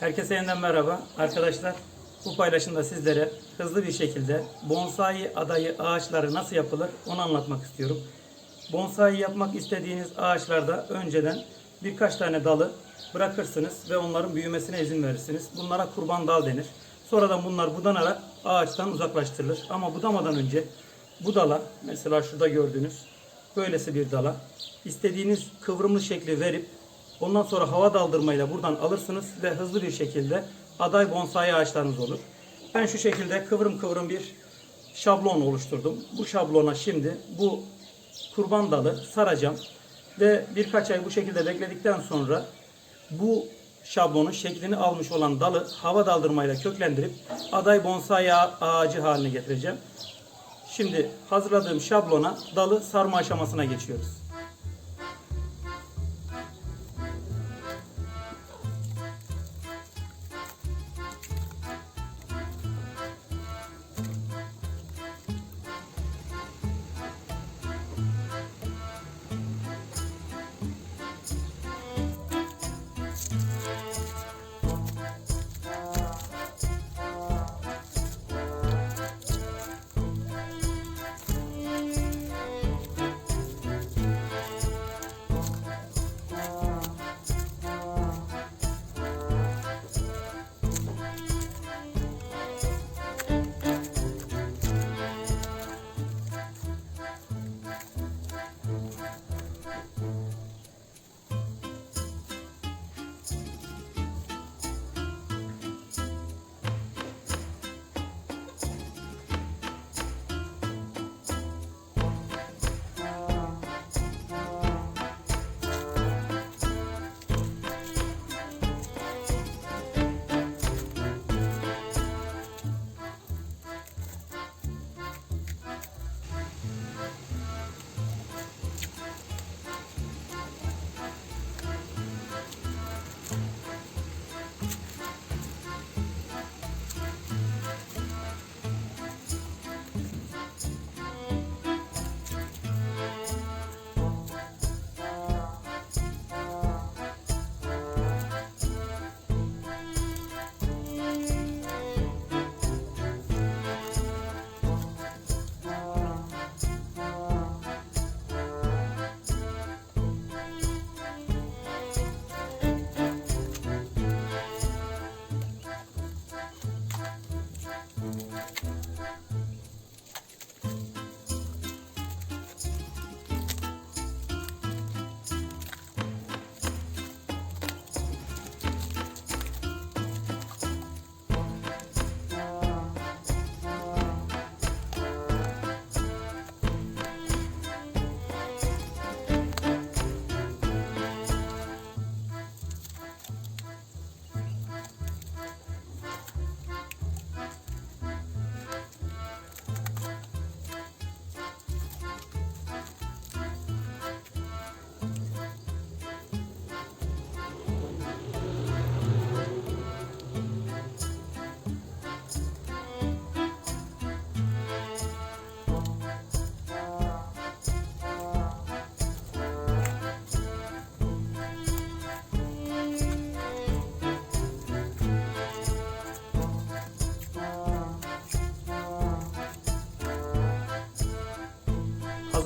Herkese yeniden merhaba. Arkadaşlar bu paylaşımda sizlere hızlı bir şekilde bonsai adayı ağaçları nasıl yapılır onu anlatmak istiyorum. Bonsai yapmak istediğiniz ağaçlarda önceden birkaç tane dalı bırakırsınız ve onların büyümesine izin verirsiniz. Bunlara kurban dal denir. Sonradan bunlar budanarak ağaçtan uzaklaştırılır. Ama budamadan önce bu dala mesela şurada gördüğünüz böylesi bir dala istediğiniz kıvrımlı şekli verip ondan sonra hava daldırmayla buradan alırsınız ve hızlı bir şekilde aday bonsai ağaçlarınız olur. Ben şu şekilde kıvrım kıvrım bir şablon oluşturdum. Bu şablona şimdi bu kurban dalı saracağım ve birkaç ay bu şekilde bekledikten sonra bu şablonun şeklini almış olan dalı hava daldırmayla köklendirip aday bonsai ağa- ağacı haline getireceğim. Şimdi hazırladığım şablona dalı sarma aşamasına geçiyoruz.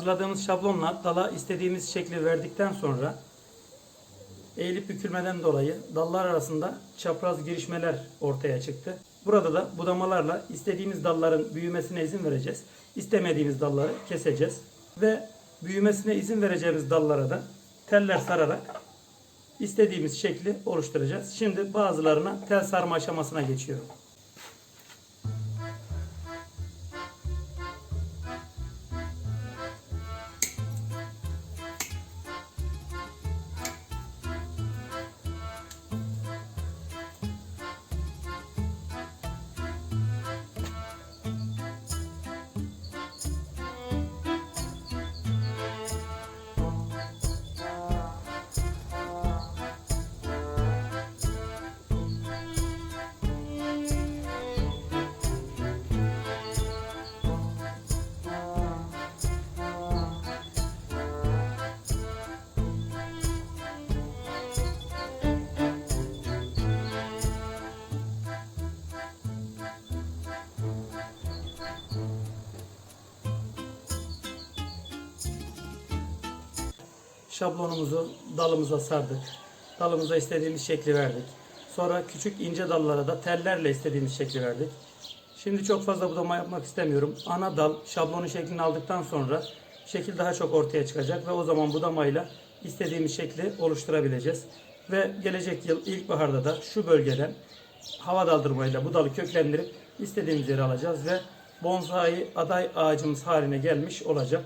Hazırladığımız şablonla dala istediğimiz şekli verdikten sonra eğilip bükülmeden dolayı dallar arasında çapraz girişmeler ortaya çıktı. Burada da budamalarla istediğimiz dalların büyümesine izin vereceğiz. İstemediğimiz dalları keseceğiz. Ve büyümesine izin vereceğimiz dallara da teller sararak istediğimiz şekli oluşturacağız. Şimdi bazılarına tel sarma aşamasına geçiyorum. Şablonumuzu dalımıza sardık. Dalımıza istediğimiz şekli verdik. Sonra küçük ince dallara da tellerle istediğimiz şekli verdik. Şimdi çok fazla budama yapmak istemiyorum. Ana dal şablonun şeklini aldıktan sonra şekil daha çok ortaya çıkacak ve o zaman budamayla istediğimiz şekli oluşturabileceğiz. Ve gelecek yıl ilkbaharda da şu bölgeden hava daldırmayla bu dalı köklendirip istediğimiz yere alacağız ve bonsai aday ağacımız haline gelmiş olacak.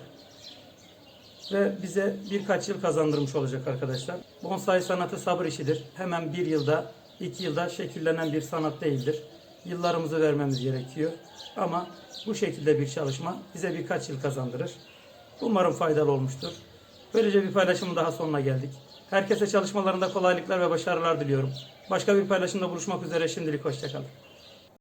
Ve bize birkaç yıl kazandırmış olacak arkadaşlar. Bonsai sanatı sabır işidir. Hemen bir yılda, iki yılda şekillenen bir sanat değildir. Yıllarımızı vermemiz gerekiyor. Ama bu şekilde bir çalışma bize birkaç yıl kazandırır. Umarım faydalı olmuştur. Böylece bir paylaşımın daha sonuna geldik. Herkese çalışmalarında kolaylıklar ve başarılar diliyorum. Başka bir paylaşımda buluşmak üzere şimdilik hoşçakalın.